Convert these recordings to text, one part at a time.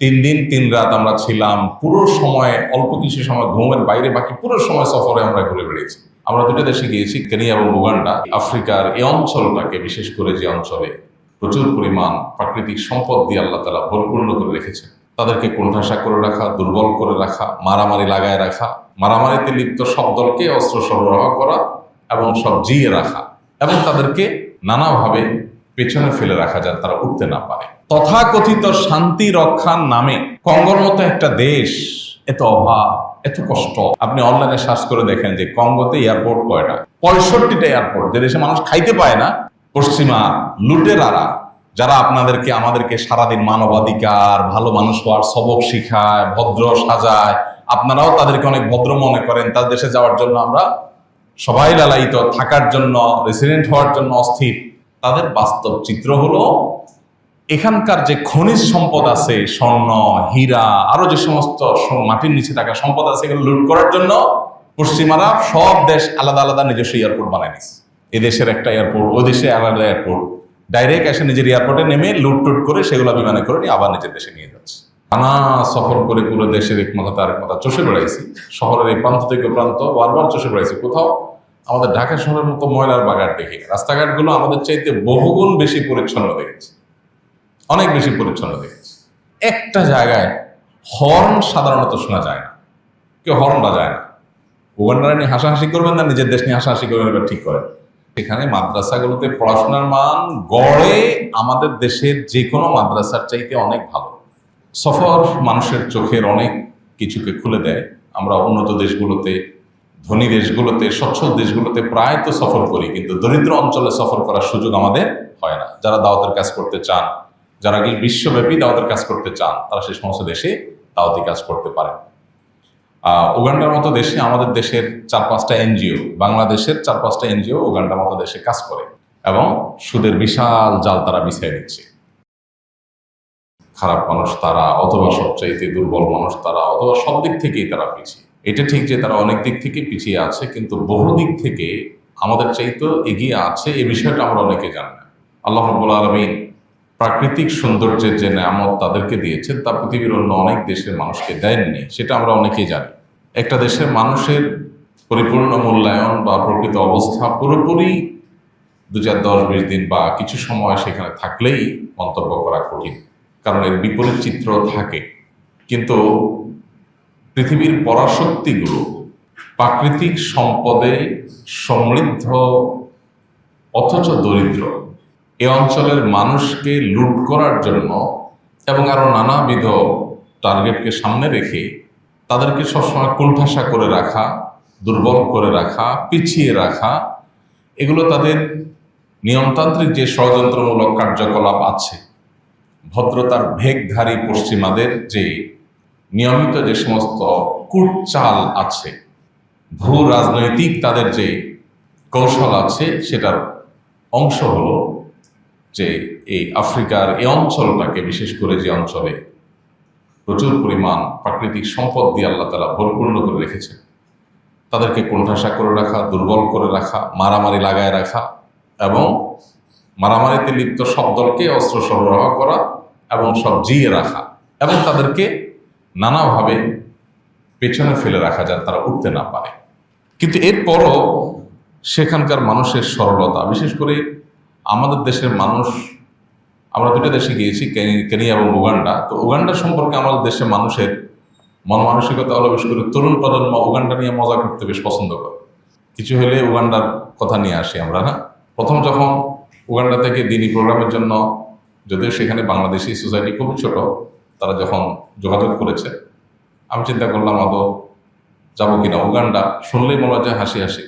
তিন দিন, তিন রাত আমরা ছিলাম। পুরো সময়, অল্প কিছু সময় ঘুমের বাইরে, বাকি পুরো সময় সফরে আমরা ঘুরে বেড়িয়েছি আমরা দুটো দেশে গিয়েছি, কেনিয়া এবং উগান্ডা। আফ্রিকার এই অঞ্চলটাকে, বিশেষ করে যে অঞ্চলে প্রচুর পরিমাণ প্রাকৃতিক সম্পদ দিয়ে আল্লাহ তালা পরিপূর্ণ করে রেখেছে তাদেরকে কোণঠাসা করে রাখা, দুর্বল করে রাখা, মারামারি লাগায় রাখা, মারামারিতে লিপ্ত সব দলকে অস্ত্র সরবরাহ করা এবং সব জিয়ে রাখা এবং তাদেরকে নানাভাবে পেছনে ফেলে রাখা যায় তারা উঠতে না পারে। তথাকথিত শান্তি রক্ষার নামে কঙ্গোর মতো একটা দেশ, এত অভাব, এত কষ্ট। আপনি অনলাইনে সার্চ করে দেখেন যে কঙ্গোতে এয়ারপোর্ট কয়টা। পঁয়ষট্টিটা এয়ারপোর্ট যে দেশে মানুষ খাইতে পায় না। পশ্চিমা লুটেরারা, যারা আপনাদেরকে, আমাদেরকে সারাদিন মানবাধিকার, ভালো মানুষ হওয়ার সবক শিখায়, ভদ্র সাজায়, আপনারাও তাদেরকে অনেক ভদ্র মনে করেন। তার দেশে যাওয়ার জন্য আমরা সবাই লালায়িত, থাকার জন্য রেসিডেন্ট হওয়ার জন্য অস্থির। তাদের বাস্তব চিত্র হলো এখানকার যে খনিজ সম্পদ আছে, স্বর্ণ, হীরা, আরও যে সমস্ত মাটির নিচে থাকা সম্পদ আছে, এগুলো লুট করার জন্য পশ্চিমারা সব দেশ আলাদা আলাদা নিজস্ব এয়ারপোর্ট বানায় নিছে। এদেশের একটা এয়ারপোর্ট ও দেশে আলাদা এয়ারপোর্ট। ডাইরেক্ট এসে নিজের এয়ারপোর্টে নেমে লুট টুট করে সেগুলো বিমানে করে নিয়ে আবার নিজের দেশে নিয়ে যাচ্ছে। টানা সফর করে পুরো দেশের এক মাথা তার এক চষে বেড়াইছি। শহরের এই প্রান্ত থেকে প্রান্ত বারবার চষে বেড়াইছি। কোথাও আমাদের ঢাকা শহরের মতো ময়লার বাগান দেখি। রাস্তাঘাটগুলো আমাদের চাইতে বহুগুণ বেশি পরিচ্ছন্ন দেখেছি। অনেক বেশি পরিচ্ছন্ন দেখেছি। একটা জায়গায় হর্ন সাধারণত শোনা যায় না। কেউ হর্ন বাজায় না। উগান্ডারা নিয়ে হাসাহাসি করবেন না, নিজের দেশ নিয়ে হাসাহাসি করবেন এবার ঠিক করেন। এখানে মাদ্রাসাগুলোতে পড়াশোনার মান গড়ে আমাদের দেশের যে কোনো মাদ্রাসার চাইতে অনেক ভালো। সফর মানুষের চোখের অনেক কিছুকে খুলে দেয়। আমরা উন্নত দেশগুলোতে ধনী দেশগুলোতে, সচ্ছল দেশগুলোতে প্রায় তো সফর করি, কিন্তু দরিদ্র অঞ্চলে সফর করার সুযোগ আমাদের হয় না। যারা দাওয়াতের কাজ করতে চান, যারা বিশ্বব্যাপী দাওয়াতের কাজ করতে চান, তারা সেই সমস্ত দেশে দাওয়াতি কাজ করতে পারেন। উগান্ডার মতো দেশে আমাদের দেশের চার পাঁচটা এনজিও, বাংলাদেশের চার পাঁচটা এনজিও উগান্ডার মতো দেশে কাজ করে এবং সুদের বিশাল জাল তারা বিছিয়ে দিচ্ছে খারাপ মানুষ তারা, অথবা সবচাইতে দুর্বল মানুষ তারা, অথবা সব দিক থেকেই তারা পিছিয়ে। এটা ঠিক যে তারা অনেক দিক থেকে পিছিয়ে আছে, কিন্তু বহু দিক থেকে আমাদের চাইতে এগিয়ে আছে, এ বিষয়টা আমরা অনেকে জানি না। আল্লাহ রব্বুল আলমিন প্রাকৃতিক সৌন্দর্যের যে নামত তাদেরকে দিয়েছেন, তা পৃথিবীর অন্য অনেক দেশের মানুষকে দেননি, সেটা আমরা অনেকেই জানি। একটা দেশের মানুষের পরিপূর্ণ মূল্যায়ন বা প্রকৃত অবস্থা পুরোপুরি দু চার দশ বিশ দিন বা কিছু সময় সেখানে থাকলেই মন্তব্য করা কঠিন, কারণ এর বিপরীত চিত্র থাকে। কিন্তু পৃথিবীর পরাশক্তিগুলো প্রাকৃতিক সম্পদে সমৃদ্ধ অথচ দরিদ্র। এ অঞ্চলের মানুষকে লুট করার জন্য এবং আরও নানাবিধ টার্গেটকে সামনে রেখে তাদেরকে সবসময় কুণ্ঠাসা করে রাখা, দুর্বল করে রাখা, পিছিয়ে রাখা, এগুলো তাদের নিয়মতান্ত্রিক যে ষড়যন্ত্রমূলক কার্যকলাপ আছে, ভদ্রতার ভেগধারী পশ্চিমাদের যে নিয়মিত যে সমস্ত কুটচাল আছে, ভূ রাজনৈতিক তাদের যে কৌশল আছে, সেটার অংশ হলো যে এই আফ্রিকার এই অঞ্চলটাকে, বিশেষ করে যে অঞ্চলে প্রচুর পরিমাণ প্রাকৃতিক সম্পদ দিয়ে আল্লাহ তালা পরিপূর্ণ করে রেখেছে তাদেরকে কোণঠাসা করে রাখা, দুর্বল করে রাখা, মারামারি লাগায় রাখা এবং মারামারিতে লিপ্ত সব দলকে অস্ত্র সরবরাহ করা এবং সব জিয়ে রাখা এবং তাদেরকে নানাভাবে পেছনে ফেলে রাখা যায় তারা উঠতে না পারে। কিন্তু এরপরও সেখানকার মানুষের সরলতা, বিশেষ করে আমাদের দেশের মানুষ, আমরা দুটো দেশে গিয়েছি, কেনি- কেনিয়া এবং উগান্ডা। তো উগান্ডা সম্পর্কে আমাদের দেশের মানুষের মন মানসিকতা হলো বিশেষ করে তরুণ প্রজন্ম উগান্ডা নিয়ে মজা করতে বেশ পছন্দ করে। কিছু হলে উগান্ডার কথা নিয়ে আসি আমরা, না? প্রথম যখন উগান্ডা থেকে দিনই প্রোগ্রামের জন্য, যদিও সেখানে বাংলাদেশি সোসাইটি খুব ছোট তারা যখন যোগাযোগ করেছে, আমি চিন্তা করলাম আদৌ যাব কিনা? উগান্ডা শুনলেই মনে হয় যে হাসি হাসি।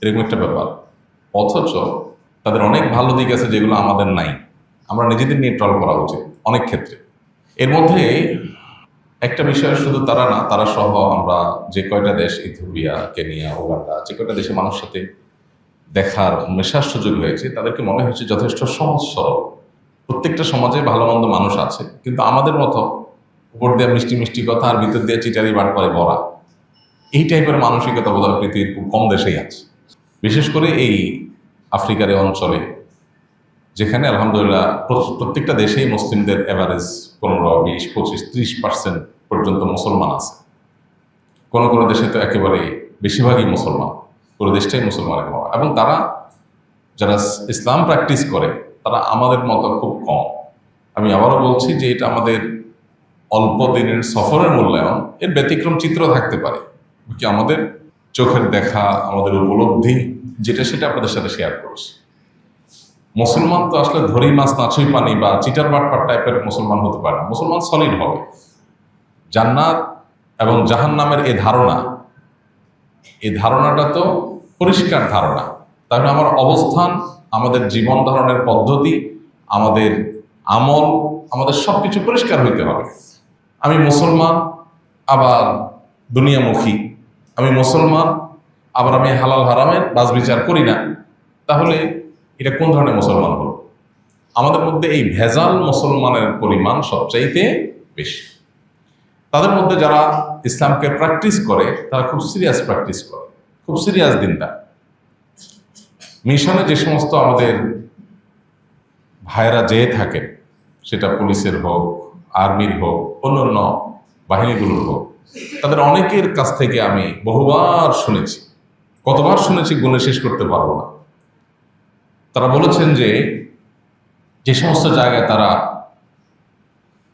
এরকম একটা ব্যাপার। অথচ তাদের অনেক ভালো দিক আছে যেগুলো আমাদের নাই। আমরা নিজেদের নিয়ে ট্রল করা উচিত অনেক ক্ষেত্রে। এর মধ্যে একটা বিষয় শুধু তারা না, তারা সহ আমরা যে কয়টা দেশ, ইথিওপিয়া, কেনিয়া, উগান্ডা, যে কয়টা দেশের মানুষের সাথে দেখার, মেশার সুযোগ হয়েছে, তাদেরকে মনে হয়েছে যথেষ্ট সহজ সরল প্রত্যেকটা সমাজে ভালো মন্দ মানুষ আছে, কিন্তু আমাদের মতো উপর দেওয়া মিষ্টি মিষ্টি কথা আর ভিতর দিয়ে চিটারি বাট করে ভরা এই টাইপের মানসিকতা বোধহয় পৃথিবীর খুব কম দেশেই আছে। বিশেষ করে এই আফ্রিকার অঞ্চলে, যেখানে আলহামদুলিল্লাহ প্রত্যেকটা দেশেই মুসলিমদের এভারেজ পনেরো, বিশ, পঁচিশ, ত্রিশ পার্সেন্ট পর্যন্ত মুসলমান আছে। কোনো কোনো দেশে তো একেবারে বেশিরভাগই মুসলমান, পুরো দেশটাই মুসলমানের এবং তারা, যারা ইসলাম প্র্যাকটিস করে, তারা আমাদের মতো খুব আমি আবারও বলছি যে এটা আমাদের অল্প দিনের সফরের মূল্যায়ন। এর ব্যতিক্রম চিত্র থাকতে পারে। কি আমাদের চোখের দেখা, আমাদের উপলব্ধি, যেটা সেটা আপনাদের সাথে শেয়ার করছি। মুসলমান তো আসলে ধরি মাছ নাচুই পানি বা চিটার বাটপার টাইপের মুসলমান হতে পারে না। মুসলমান সলিড হবে। জান্নাত এবং জাহান নামের এই ধারণা এই ধারণাটা তো পরিষ্কার ধারণা। তাহলে আমার অবস্থান, আমাদের জীবন ধারণের পদ্ধতি, আমাদের আমল আমাদের সব কিছু পরিষ্কার হইতে হবে। আমি মুসলমান, আবার দুনিয়ামুখী। আমি মুসলমান, আবার আমি হালাল হারামের বাজ বিচার করি না। তাহলে এটা কোন ধরনের মুসলমান হলো? আমাদের মধ্যে এই ভেজাল মুসলমানের পরিমাণ সবচাইতে বেশি। তাদের মধ্যে যারা ইসলামকে প্র্যাকটিস করে, তারা খুব সিরিয়াস প্র্যাকটিস করে, খুব সিরিয়াস দিনটা মিশনে যে সমস্ত আমাদের ভাইরা যেয়ে থাকে সেটা পুলিশের হোক, আর্মির হোক, অন্যান্য বাহিনীগুলোর হোক, তাদের অনেকের কাছ থেকে আমি বহুবার শুনেছি। কতবার শুনেছি গুণে শেষ করতে পারব না। তারা বলেছেন যে যে সমস্ত জায়গায় তারা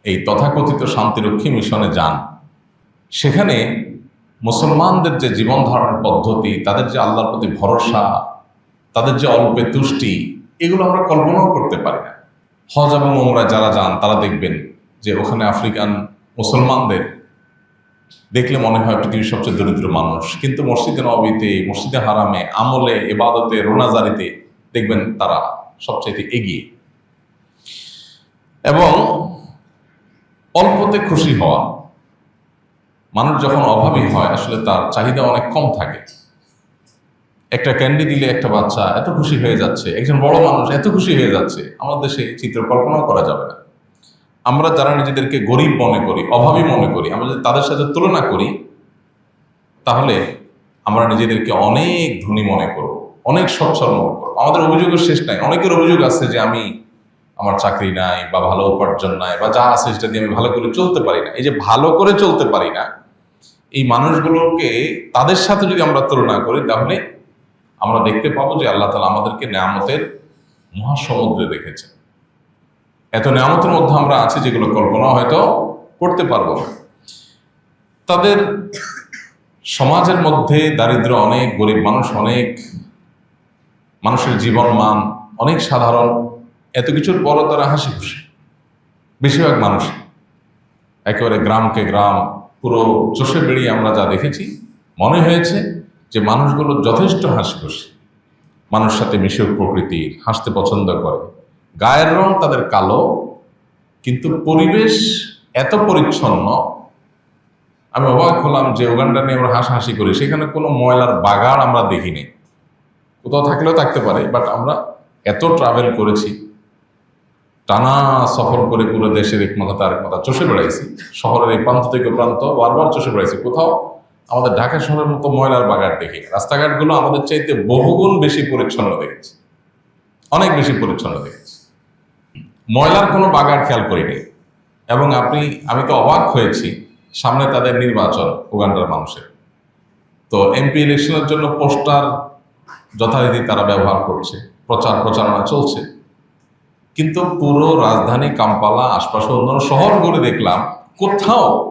এই তথাকথিত শান্তিরক্ষী মিশনে যান, সেখানে মুসলমানদের যে জীবন ধারণের পদ্ধতি, তাদের যে আল্লাহর প্রতি ভরসা, তাদের যে অল্পে তুষ্টি, এগুলো আমরা কল্পনাও করতে পারি না। হজ এবং ওমরা যারা যান, তারা দেখবেন যে ওখানে আফ্রিকান মুসলমানদের দেখলে মনে হয় পৃথিবীর সবচেয়ে দরিদ্র মানুষ। কিন্তু মসজিদে নবীতে মসজিদে হারামে, আমলে, এবাদতে, রোনাজারিতে দেখবেন তারা সবচাইতে এগিয়ে। এবং অল্পতে খুশি হওয়া, মানুষ যখন অভাবী হয়, আসলে তার চাহিদা অনেক কম থাকে। একটা ক্যান্ডি দিলে একটা বাচ্চা এত খুশি হয়ে যাচ্ছে, একজন বড় মানুষ এত খুশি হয়ে যাচ্ছে, আমাদের দেশে চিত্র কল্পনাও করা যাবে না। আমরা যারা নিজেদেরকে গরিব মনে করি, অভাবী মনে করি, আমরা যদি তাদের সাথে তুলনা করি, তাহলে আমরা নিজেদেরকে অনেক ধনী মনে করব, অনেক সচ্ছল মনে করব। আমাদের অভিযোগের শেষ নাই, অনেকের অভিযোগ আছে যে আমি আমার চাকরি নাই বা ভালো উপার্জন নাই বা যা আছে সেটা দিয়ে আমি ভালো করে চলতে পারি না। এই যে ভালো করে চলতে পারি না, এই মানুষগুলোকে তাদের সাথে যদি আমরা তুলনা করি, তাহলে আমরা দেখতে পাবো যে আল্লাহ তালা আমাদেরকে নেয়ামতের মহাসমুদ্রে রেখেছেন। এত নেয়ামতের মধ্যে আমরা আছি যেগুলো কল্পনা হয়তো করতে পারব না। তাদের সমাজের মধ্যে দারিদ্র অনেক, গরিব মানুষ অনেক, মানুষের জীবন মান অনেক সাধারণ, এত কিছুর পরও তারা হাসি খুশি। বেশিরভাগ মানুষ একেবারে গ্রামকে গ্রাম, পুরো চষে বেরিয়ে আমরা যা দেখেছি, মনে হয়েছে যে মানুষগুলো যথেষ্ট হাসি খুশি মানুষ সাথে মিশেও প্রকৃতি, হাসতে পছন্দ করে। গায়ের রং তাদের কালো, কিন্তু পরিবেশ এত পরিচ্ছন্ন, আমি অবাক হলাম যে উগান্ডা নিয়ে আমরা হাসাহাসি করি। সেখানে কোনো ময়লার বাগান আমরা দেখিনি কোথাও থাকলেও থাকতে পারে বাট আমরা এত ট্রাভেল করেছি। টানা সফর করে পুরো দেশের এক তার এক মাথা চষে বেড়াইছি। শহরের এই প্রান্ত থেকে প্রান্ত বারবার চষে বেড়াইছি। কোথাও আমাদের ঢাকা শহরের মতো ময়লার বাগান দেখি। রাস্তাঘাটগুলো আমাদের চাইতে বহুগুণ বেশি পরিচ্ছন্ন দেখেছি। অনেক বেশি পরিচ্ছন্ন দেখেছি। ময়লার কোনো বাগান খেয়াল করিনি। এবং আপনি, আমি তো অবাক হয়েছি, সামনে তাদের নির্বাচন, উগান্ডার মানুষের। তো এমপি ইলেকশনের জন্য পোস্টার যথারীতি তারা ব্যবহার করছে। প্রচার প্রচারণা চলছে। কিন্তু পুরো রাজধানী, কাম্পালা আশপাশে অন্যান্য শহরগুলো দেখলাম, কোথাও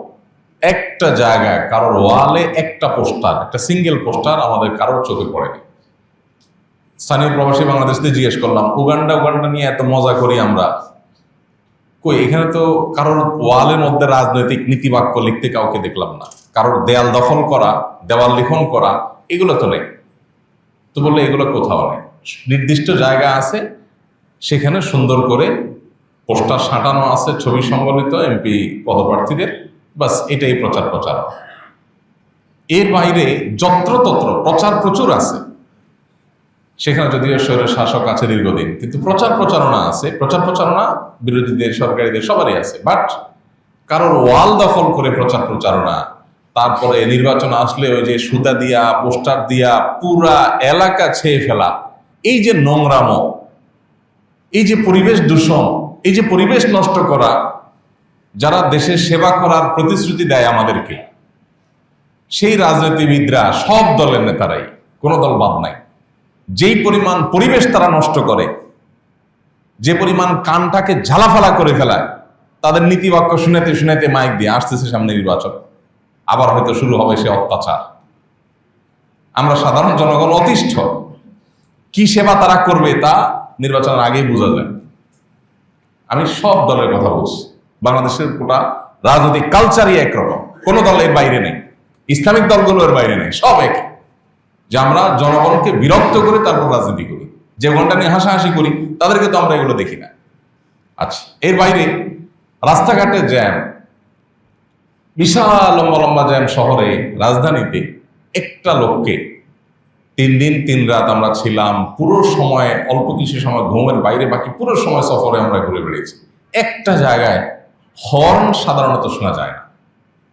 একটা জায়গায়, কারোর ওয়ালে একটা পোস্টার, একটা সিঙ্গেল পোস্টার আমাদের কারোর চোখে পড়েনি। স্থানীয় প্রবাসী বাংলাদেশতে জিজ্ঞেস করলাম, উগান্ডা উগান্ডা নিয়ে এত মজা করি আমরা? কই, এখানে তো কারোর ওয়ালের মধ্যে রাজনৈতিক নীতিবাক্য লিখতে কাউকে দেখলাম না। কারোর দেয়াল দখল করা, দেওয়াল লিখন করা, এগুলো তো নেই। তো বললে, এগুলো কোথাও নেই। নির্দিষ্ট জায়গা আছে, সেখানে সুন্দর করে পোস্টার সাঁটানো আছে, ছবি সংবলিত এমপি পদপ্রার্থীদের। বাস, এটাই প্রচার প্রচার। এর বাইরে যত্রতত্র প্রচার প্রচুর আছে। সেখানে যদিও শহরের শাসক আছে দীর্ঘদিন, কিন্তু প্রচার প্রচারণা আছে। প্রচার প্রচারণা বিরোধীদের, সরকারিদের সবারই আছে। বাট কারোর ওয়াল দখল করে প্রচার প্রচারণা, তারপরে নির্বাচন আসলে ওই যে সুতা দিয়া, পোস্টার দিয়া পুরা এলাকা ছেয়ে ফেলা, এই যে নোংরামো, এই যে পরিবেশ দূষণ, এই যে পরিবেশ নষ্ট করা যারা দেশের সেবা করার প্রতিশ্রুতি দেয় আমাদেরকে, সেই রাজনীতিবিদরা সব দলের নেতারাই, কোনো দল বাদ নাই। যেই পরিমাণ পরিবেশ তারা নষ্ট করে, যে পরিমাণ কানটাকে ঝালাফালা করে ফেলায়, তাদের নীতিবাক্য শুনেতে শুনাতে মাইক দিয়ে আসতেছে সামনে নির্বাচন। আবার হয়তো শুরু হবে সে অত্যাচার। আমরা সাধারণ জনগণ অতিষ্ঠ। কি সেবা তারা করবে তা নির্বাচনের আগেই বোঝা যায়। আমি সব দলের কথা বলছি। বাংলাদেশের গোটা রাজনৈতিক কালচারই একরকম। কোনো দল এর বাইরে নেই। ইসলামিক দলগুলো এর বাইরে নেই। সব এক। যে আমরা জনগণকে বিরক্ত করে, তারপর রাজনীতি করি। যে ঘণ্টা নিয়ে হাসাহাসি করি, তাদেরকে তো আমরা এগুলো দেখি না। আচ্ছা এর বাইরে রাস্তাঘাটে জ্যাম। বিশাল লম্বা লম্বা জ্যাম শহরে, রাজধানীতে একটা লোককে তিন দিন, তিন রাত আমরা ছিলাম। পুরো সময়, অল্প কিছু সময় ঘুমের বাইরে, বাকি পুরো সময় সফরে আমরা ঘুরে বেড়িয়েছি। একটা জায়গায় হর্ন সাধারণত শোনা যায় না।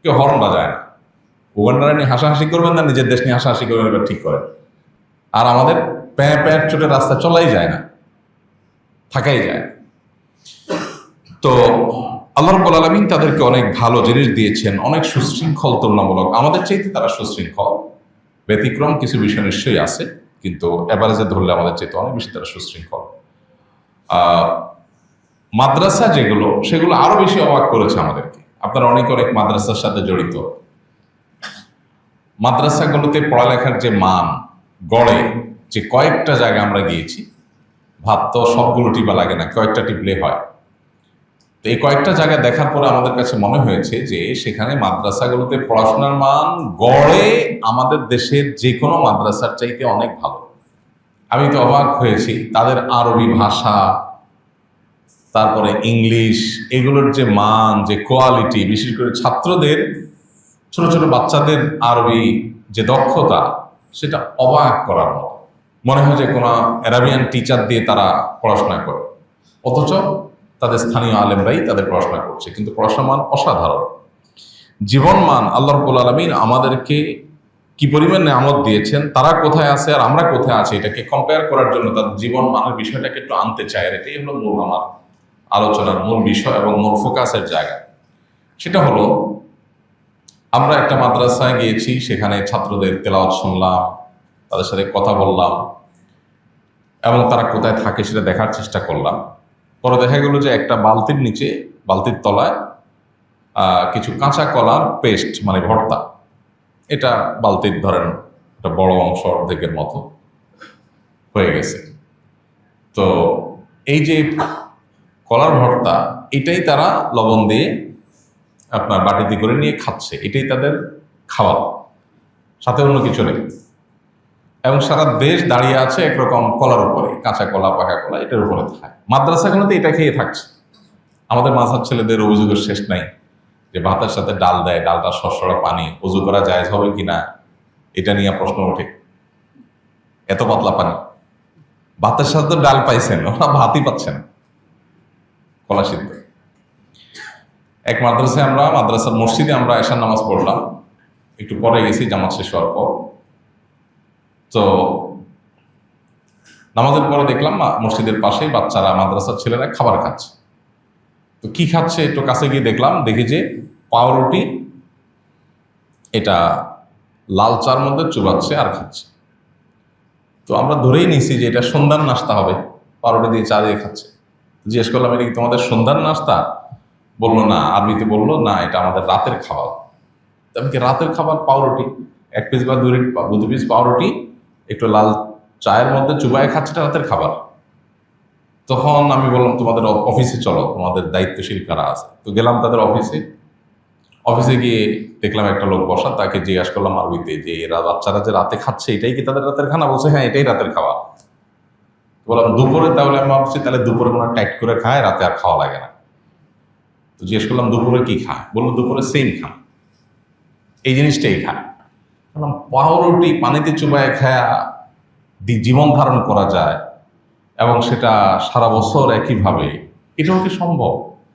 কেউ হর্ন বাজায় না। উগান্ডারা নিয়ে হাসাহাসি করবেন না, নিজের দেশ নিয়ে হাসাহাসি করবেন এবার ঠিক করে আর আমাদের প্যাঁ প্যাঁ চোটে রাস্তা চলাই যায় না, থাকাই যায়। তো আল্লাহ রব্বুল আলমিন তাদেরকে অনেক ভালো জিনিস দিয়েছেন, অনেক সুশৃঙ্খল তুলনামূলক। আমাদের চাইতে তারা সুশৃঙ্খল, ব্যতিক্রম কিছু বিষয় নিশ্চয়ই আছে, কিন্তু অ্যাভারেজে ধরলে আমাদের চাইতে অনেক বেশি তারা সুশৃঙ্খল। মাদ্রাসা যেগুলো, সেগুলো আরও বেশি অবাক করেছে আমাদেরকে। আপনারা অনেক অনেক মাদ্রাসার সাথে জড়িত। মাদ্রাসাগুলোতে পড়ালেখার যে মান, গড়ে যে কয়েকটা জায়গায় আমরা গিয়েছি ভাত তো সবগুলো টিপা লাগে না, কয়েকটা টিপলে হয়। তো এই কয়েকটা জায়গা দেখার পরে আমাদের কাছে মনে হয়েছে যে সেখানে মাদ্রাসাগুলোতে পড়াশোনার মান গড়ে আমাদের দেশের যে কোনো মাদ্রাসার চাইতে অনেক ভালো। আমি তো অবাক হয়েছি, তাদের আরবি ভাষা তারপরে ইংলিশ এগুলোর যে মান, যে কোয়ালিটি, বিশেষ করে ছাত্রদের, ছোট ছোট বাচ্চাদের আরবি যে দক্ষতা, সেটা অবাক করার মতো। মনে হয় যে কোনো অ্যারাবিয়ান টিচার দিয়ে তারা পড়াশোনা করে। অথচ তাদের স্থানীয় আলেমরাই তাদের পড়াশোনা করছে, কিন্তু পড়াশোনার মান অসাধারণ। জীবন মান আল্লাহ রব্বুল আলমিন আমাদেরকে কি পরিমাণ নিয়ামত দিয়েছেন, তারা কোথায় আছে আর আমরা কোথায় আছি, এটাকে কম্পেয়ার করার জন্য তাদের জীবন মানের বিষয়টাকে একটু আনতে চাই আর এটাই হলো মূল আমার আলোচনার মূল বিষয় এবং মূল ফোকাসের জায়গা। সেটা হলো, আমরা একটা মাদ্রাসায় গিয়েছি, সেখানে ছাত্রদের তেলাওয়াত শুনলাম, তাদের সাথে কথা বললাম, এবং তারা কোথায় থাকে সেটা দেখার চেষ্টা করলাম। পরে দেখা গেল যে একটা বালতির নিচে, বালতির তলায় কিছু কাঁচা কলার পেস্ট মানে ভর্তা। এটা বালতির ধরেন একটা বড় অংশ অর্ধেকের মতো হয়ে গেছে। তো এই যে কলার ভর্তা, এটাই তারা লবণ দিয়ে আপনার বাটিতে করে নিয়ে খাচ্ছে। এটাই তাদের খাওয়া। সাথে অন্য কিছু নেই। এবং সারা দেশ দাঁড়িয়ে আছে একরকম কলার উপরে, কাঁচা কলা, পাকা কলা, এটার উপরে খায়। মাদ্রাসাগুলোতে এটা খেয়ে থাকছে। আমাদের মাঝার ছেলেদের অভিযোগের শেষ নাই যে ভাতের সাথে ডাল দেয়, ডালটা সরসরা পানি উজু করা জায়জ হবে কিনা এটা নিয়ে প্রশ্ন ওঠে। এত পাতলা পানি। ভাতের সাথে ডাল পাইছেন, ওরা ভাতই পাচ্ছেন। সিদ্ধ এক মাদ্রাসায় আমরা, মাদ্রাসার মসজিদে আমরা এশার নামাজ পড়লাম। একটু পরে গেছি, জামাত শেষ হওয়ার পর। তো নামাজের পরে দেখলাম মসজিদের পাশেই বাচ্চারা, মাদ্রাসার ছেলেরা খাবার খাচ্ছে। তো কি খাচ্ছে, একটু কাছে গিয়ে দেখলাম, দেখি যে পাউরুটি, এটা লাল চার মধ্যে চুবাচ্ছে আর খাচ্ছে। তো আমরা ধরেই নিছি যে এটা সন্ধ্যার নাস্তা হবে, পাউরুটি দিয়ে চা দিয়ে খাচ্ছে। জিজ্ঞেস করলাম, এটা কি তোমাদের সন্ধ্যার নাস্তা? বলল, না। আরবিতে বলল, না, এটা আমাদের রাতের খাবার। আমি কি রাতের খাবার? পাউরুটি। এক পিস বা দুই দু পিস পাউরুটি, একটু লাল চায়ের মধ্যে চুবাই খাচ্ছে রাতের খাবার। তখন আমি বললাম, তোমাদের অফিসে চলো, তোমাদের দায়িত্বশীল কারা আছে? তো গেলাম তাদের অফিসে অফিসে গিয়ে দেখলাম একটা লোক বসা, তাকে জিজ্ঞাসা করলাম, আরবিতে যে এরা বাচ্চারা যে রাতে খাচ্ছে, এটাই কি তাদের রাতের খানা? বলছে হ্যাঁ এটাই রাতের খাওয়া বললাম, দুপুরে তাহলে আমি ভাবছি, তাহলে দুপুরে মনে টাইট করে খায়, রাতে আর খাওয়া লাগে না। তো জিজ্ঞেস করলাম, দুপুরে কি খায়? বলল, দুপুরে সেম খান এই জিনিসটাই খায়। বললাম, পাউরুটি পানিতে চুবায় খায়া জীবন ধারণ করা যায় এবং সেটা সারা বছর একইভাবে, এটাও কি সম্ভব?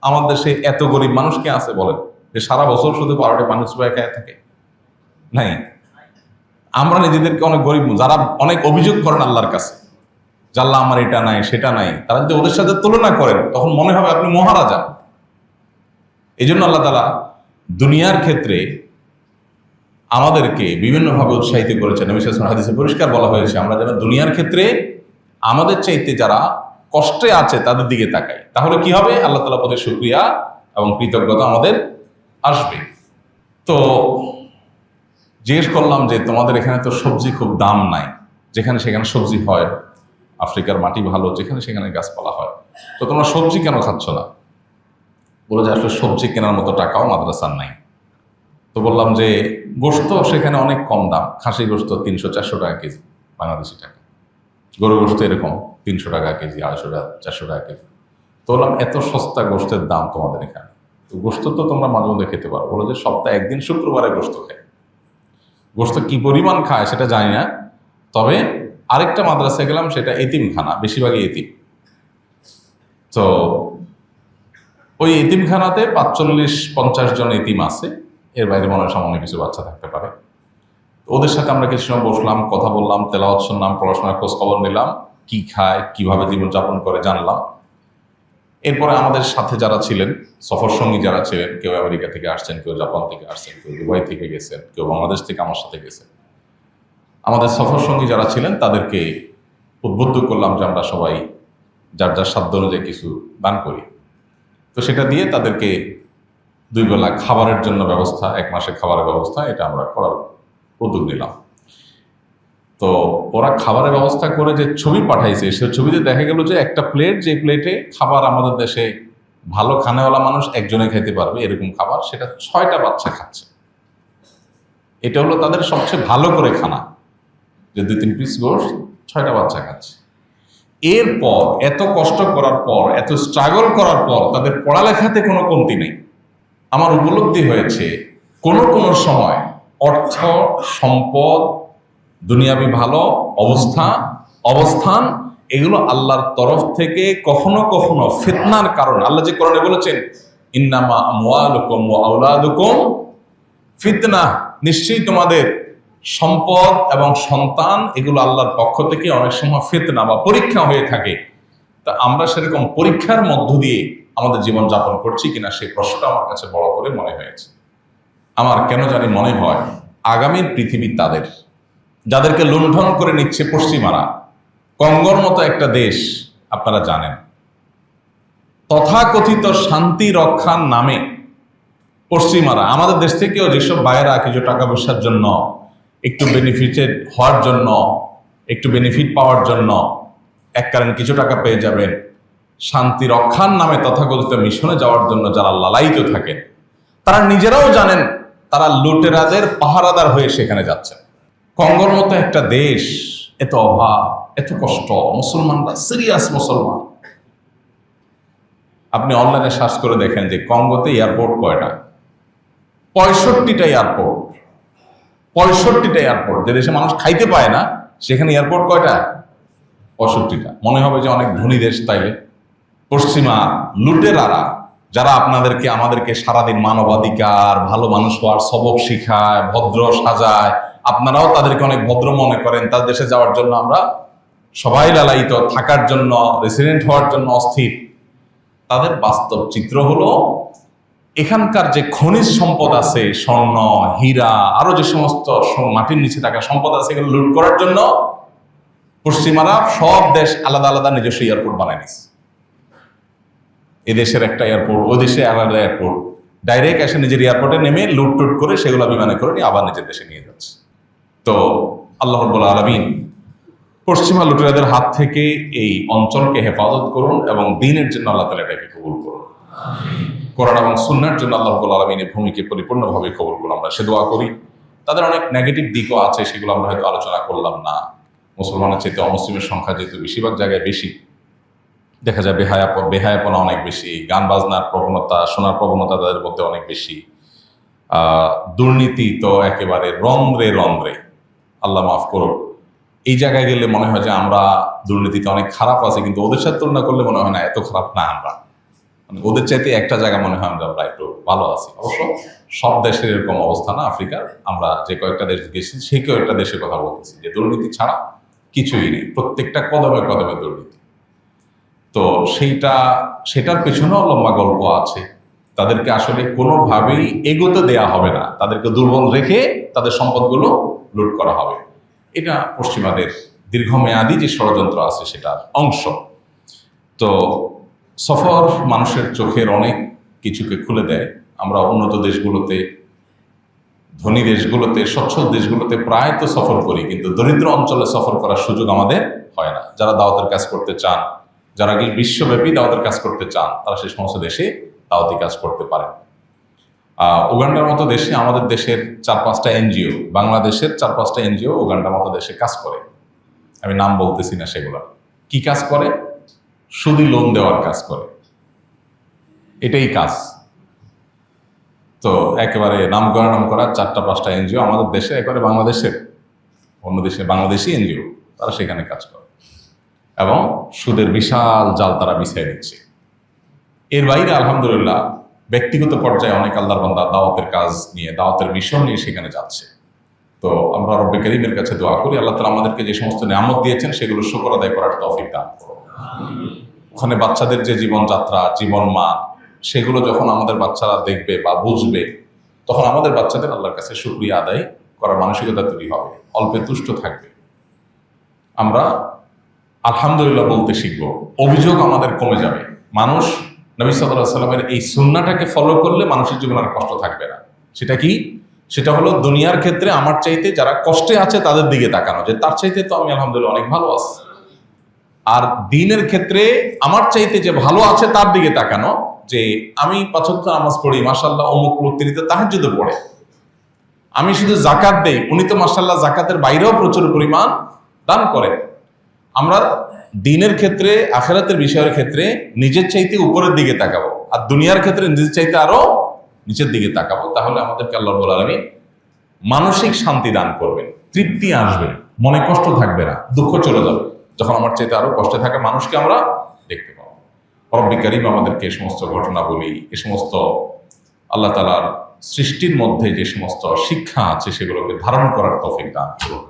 আমাদের দেশে এত গরিব মানুষ কে আছে বলেন? যে সারা বছর শুধু পাউরুটি পানি চুবায় খায় থাকে? নাই। আমরা নিজেদেরকে অনেক গরিব যারা অনেক অভিযোগ করেন আল্লাহর কাছে। জাল্লা আমার এটা নাই, সেটা নাই। তারা যদি ওদের সাথে তুলনা করেন, তখন মনে হবে আপনি মহারাজা। এই জন্য আল্লাহ তালা দুনিয়ার ক্ষেত্রে আমাদেরকে বিভিন্নভাবে উৎসাহিত করেছেন। সাল্লাল্লাহু হাদিসে পরিষ্কার বলা হয়েছে, আমরা যেন দুনিয়ার ক্ষেত্রে আমাদের চাইতে যারা কষ্টে আছে তাদের দিকে তাকাই। তাহলে কি হবে? আল্লাহ তালা পদের শুক্রিয়া এবং কৃতজ্ঞতা আমাদের আসবে। তো জিজ্ঞেস করলাম যে তোমাদের এখানে তো সবজি খুব দাম নাই, যেখানে সেখানে সবজি হয়। আফ্রিকার মাটি ভালো, যেখানে সেখানে গাছপালা হয়। তো তোমরা সবজি কেন খাচ্ছ না? বলে যে আসলে সবজি কেনার মতো টাকাও মাদ্রাসার নাই। তো বললাম যে গোস্ত সেখানে অনেক কম দাম। খাসি গোস্ত তিনশো চারশো টাকা কেজি, বাংলাদেশি টাকা। গরু গোস্ত এরকম তিনশো টাকা কেজি, আড়াইশো টাকা, চারশো টাকা কেজি। তো বললাম, এত সস্তা গোস্তের দাম তোমাদের এখানে। তো গোস্ত তো তোমরা মাঝে মধ্যে খেতে পারো। বলো যে, সপ্তাহে একদিন শুক্রবারে গোস্ত খায় গোস্ত কি পরিমাণ খায় সেটা জানি না। তবে আরেকটা মাদ্রাসায় গেলাম, সেটা এতিমখানা, বেশিরভাগই এতিম। তো ওই এতিমখানাতে পাঁচচল্লিশ, পঞ্চাশ জন এতিম আছে। এর বাইরে মনে হয় সামান্য কিছু বাচ্চা থাকতে পারে। ওদের সাথে আমরা কিছু সময় বসলাম, কথা বললাম, তেলাওয়াত শুনলাম, পড়াশোনার খোঁজ খবর নিলাম, কি খায়, কীভাবে জীবনযাপন করে জানলাম। এরপরে আমাদের সাথে যারা ছিলেন, সফর সঙ্গী যারা ছিলেন, কেউ আমেরিকা থেকে আসছেন, কেউ জাপান থেকে আসছেন, কেউ দুবাই থেকে গেছেন, কেউ বাংলাদেশ থেকে আমার সাথে গেছেন আমাদের সফর সঙ্গী যারা ছিলেন, তাদেরকে উদ্বুদ্ধ করলাম যে আমরা সবাই যার যার সাধ্য অনুযায়ী কিছু দান করি। তো সেটা দিয়ে তাদেরকে দুই বেলা খাবারের জন্য ব্যবস্থা, এক মাসে খাবারের ব্যবস্থা, এটা আমরা করার উদ্যোগ নিলাম। তো ওরা খাবারের ব্যবস্থা করে যে ছবি পাঠাইছে, সে ছবিতে দেখা গেল যে একটা প্লেট, যে প্লেটে খাবার আমাদের দেশে ভালো খানেওয়ালা মানুষ একজনে খেতে পারবে, এরকম খাবার, সেটা ছয়টা বাচ্চা খাচ্ছে। এটা হলো তাদের সবচেয়ে ভালো করে খানা। যে দুই তিন পিস গোশ ছয়টা বাচ্চা খাচ্ছে এরপর, এত কষ্ট করার পর, এত স্ট্রাগল করার পর, তাদের পড়ালেখাতে কোনো কমতি নেই। আমার উপলব্ধি হয়েছে, কোনো কোনো সময় অর্থ, সম্পদ, দুনিয়াবি ভালো, অবস্থা, অবস্থান, এগুলো আল্লাহর তরফ থেকে কখনো কখনো ফিতনার কারণ। আল্লাহ যে কোরআনে বলেছেন, ইন্নামা আমওয়ালুকুম ফিতনা। নিশ্চয়ই তোমাদের সম্পদ এবং সন্তান, এগুলো আল্লাহর পক্ষ থেকে অনেক সময় ফিতনা বা পরীক্ষা হয়ে থাকে। তা আমরা সেরকম পরীক্ষার মধ্য দিয়ে আমাদের জীবন যাপন করছি কিনা সেই প্রশ্নটা আমার কাছে বড় করে মনে হয়েছে। আমার কেন জানি মনে হয়, আগামীর পৃথিবী তাদের। যাদেরকে লুণ্ঠন করে নিচ্ছে পশ্চিমারা। কঙ্গর মতো একটা দেশ, আপনারা জানেন। তথাকথিত শান্তি রক্ষার নামে পশ্চিমারা, আমাদের দেশ থেকেও যেসব বাইরা কিছু টাকা পয়সার জন্য একটু বেনিফিটেড হওয়ার জন্য, একটু বেনিফিট পাওয়ার জন্য এক কিছু টাকা পেয়ে যাবেন। শান্তি রক্ষার নামে তথাকথিত মিশনে যাওয়ার জন্য যারা লালায়িত থাকেন, তারা নিজেরাও জানেন তারা লুটেরাদের পাহারাদার হয়ে সেখানে যাচ্ছেন। কঙ্গোর মতো একটা দেশ, এত অভাব, এত কষ্ট, মুসলমানরা সিরিয়াস মুসলমান। আপনি অনলাইনে সার্চ করে দেখেন যে কঙ্গোতে এয়ারপোর্ট কয়টা? পঁয়ষট্টিটা এয়ারপোর্ট পঁয়ষট্টিটা এয়ারপোর্ট যে দেশে মানুষ খাইতে পায় না, সেখানে এয়ারপোর্ট কয়টা? পঁয়ষট্টিটা। মনে হবে যে অনেক ধনী দেশ তাইলে। পশ্চিমা লুটেরারা, যারা আপনাদেরকে, আমাদেরকে সারাদিন মানবাধিকার, ভালো মানুষ হওয়ার সবক শিখায়, ভদ্র সাজায়, আপনারাও তাদেরকে অনেক ভদ্র মনে করেন। তার দেশে যাওয়ার জন্য আমরা সবাই লালায়িত, থাকার জন্য রেসিডেন্ট হওয়ার জন্য অস্থির। তাদের বাস্তব চিত্র হলো এখানকার যে খনিজ সম্পদ আছে, স্বর্ণ, হীরা, আরও যে সমস্ত মাটির নিচে থাকা সম্পদ আছে, এগুলো লুট করার জন্য পশ্চিমারা সব দেশ আলাদা আলাদা নিজস্ব এয়ারপোর্ট বানায় নিছে। এদেশের একটা এয়ারপোর্ট, ওই দেশে আলাদা এয়ারপোর্ট। ডাইরেক্ট এসে নিজের এয়ারপোর্টে নেমে লুট টুট করে সেগুলো বিমানে করে নিয়ে আবার নিজের দেশে নিয়ে যাচ্ছে। তো আল্লাহ রব্বুল আলমিন পশ্চিমা লুটেরাদের হাত থেকে এই অঞ্চলকে হেফাজত করুন এবং দিনের জন্য আল্লাহ তালা এটাকে কবুল করুন। কোরআন এবং সুন্নার জন্য আল্লাহ আলমিনের ভূমিকে পরিপূর্ণভাবে করুন আমরা সে দোয়া করি। তাদের অনেক নেগেটিভ দিকও আছে, সেগুলো আমরা হয়তো আলোচনা করলাম না। মুসলমানের চেয়ে অমুসলিমের সংখ্যা যেহেতু বেশিরভাগ জায়গায় বেশি, দেখা যায় বেহায়া বেহায়াপনা অনেক বেশি, গান বাজনার প্রবণতা, শোনার প্রবণতা তাদের মধ্যে অনেক বেশি। দুর্নীতি তো একেবারে রন্ধ্রে রন্ধ্রে। আল্লাহ মাফ করুক। এই জায়গায় গেলে মনে হয় যে আমরা দুর্নীতিতে অনেক খারাপ আছে, কিন্তু ওদের সাথে তুলনা করলে মনে হয় না, এত খারাপ না আমরা। ওদের চাইতে একটা জায়গা মনে হয় আমরা আমরা একটু ভালো আছি। অবশ্য সব দেশের এরকম অবস্থা না, আফ্রিকার। আমরা যে কয়েকটা দেশ গেছি, সেই কয়েকটা দেশের কথা বলতেছি। যে দুর্নীতি ছাড়া কিছুই নেই। প্রত্যেকটা কদমে কদমে দুর্নীতি। তো সেইটা, সেটার পেছনেও লম্বা গল্প আছে। তাদেরকে আসলে কোনোভাবেই এগোতে দেয়া হবে না। তাদেরকে দুর্বল রেখে তাদের সম্পদগুলো লুট করা হবে। এটা পশ্চিমাদের দীর্ঘমেয়াদী যে ষড়যন্ত্র আছে, সেটার অংশ। তো সফর মানুষের চোখের অনেক কিছুকে খুলে দেয়। আমরা উন্নত দেশগুলোতে, ধনী দেশগুলোতে, সচ্ছল দেশগুলোতে প্রায় তো সফর করি, কিন্তু দরিদ্র অঞ্চলে সফর করার সুযোগ আমাদের হয় না। যারা দাওয়াতের কাজ করতে চান, যারা বিশ্বব্যাপী দাওয়াতের কাজ করতে চান, তারা সেই সমস্ত দেশে দাওয়াতি কাজ করতে পারেন। উগান্ডার মতো দেশে আমাদের দেশের চার পাঁচটা এনজিও, বাংলাদেশের চার পাঁচটা এনজিও উগান্ডার মতো দেশে কাজ করে। আমি নাম বলতেছি না সেগুলো। কি কাজ করে? সুদি লোন দেওয়ার কাজ করে। এটাই কাজ। তো একেবারে নাম করা নাম করা চারটা পাঁচটা এনজিও আমাদের দেশে, একেবারে বাংলাদেশের। অন্য দেশে বাংলাদেশি এনজিও তারা সেখানে কাজ করে। এবং সুদের বিশাল জাল তারা বিছিয়ে দিচ্ছে। এর বাইরে আলহামদুলিল্লাহ ব্যক্তিগত পর্যায়ে অনেক আল্লাহর বান্দা দাওয়াতের কাজ নিয়ে, দাওয়াতের মিশন নিয়ে সেখানে যাচ্ছে। তো আমরা রব্বে করিমের কাছে দোয়া করি, আল্লাহ তালা আমাদেরকে যে সমস্ত নিয়ামত দিয়েছেন, সেগুলো শুকর আদায় করার তৌফিক দান করুন। ওখানে বাচ্চাদের যে জীবনযাত্রা জীবন মান সেগুলো যখন আমাদের বাচ্চারা দেখবে বা বুঝবে, তখন আমাদের বাচ্চাদের আল্লাহর কাছে শুক্রিয়া আদায় করার মানসিকতা তৈরি হবে, অল্পে তুষ্ট থাকবে। আমরা আলহামদুলিল্লাহ বলতে শিখব, অভিযোগ আমাদের কমে যাবে। মানুষ নবী সাল্লাহ সাল্লামের এই সুন্নাটাকে ফলো করলে মানুষের জীবনে আর কষ্ট থাকবে না। সেটা কি? সেটা হলো দুনিয়ার ক্ষেত্রে আমার চাইতে যারা কষ্টে আছে তাদের দিকে তাকানো, যে তার চাইতে তো আমি আলহামদুলিল্লাহ অনেক ভালো আছি। আর দিনের ক্ষেত্রে আমার চাইতে যে ভালো আছে তার দিকে তাকানো, যে আমি পাঁচক্য নামাজ পড়ি মাসাল্লাহ অমুক লোকটিতে তাহার যদি পড়ে। আমি শুধু জাকাত দেই, উনি তো মাসাল্লাহ জাকাতের বাইরেও প্রচুর পরিমাণ দান করেন। আমরা দিনের ক্ষেত্রে, আখেরাতের বিষয়ের ক্ষেত্রে নিজের চাইতে উপরের দিকে তাকাবো। আর দুনিয়ার ক্ষেত্রে নিজের চাইতে আরও নিচের দিকে তাকাবো। তাহলে আমাদেরকে আল্লাহ আলমী মানসিক শান্তি দান করবেন, তৃপ্তি আসবে, মনে কষ্ট থাকবে না, দুঃখ চলে যাবে। যখন আমার চাইতে আরও কষ্টে থাকা, মানুষকে আমরা দেখতে পাবো। রব্বি আমাদেরকে এই সমস্ত ঘটনা বলি এ সমস্ত আল্লাহ তালার সৃষ্টির মধ্যে যে সমস্ত শিক্ষা আছে, সেগুলোকে ধারণ করার তৌফিক দান করুন।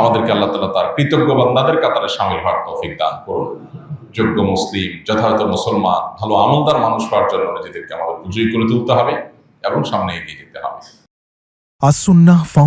আমাদেরকে আল্লাহ তালা তার কৃতজ্ঞ বান্দাদের কাতারে সামিল হওয়ার তৌফিক দান করুন। যোগ্য মুসলিম, যথাযথ মুসলমান, ভালো আমলদার মানুষ হওয়ার জন্য নিজেদেরকে আমাদের পুজোই করে তুলতে হবে এবং সামনে এগিয়ে যেতে হবে। ফাউন্ডেশন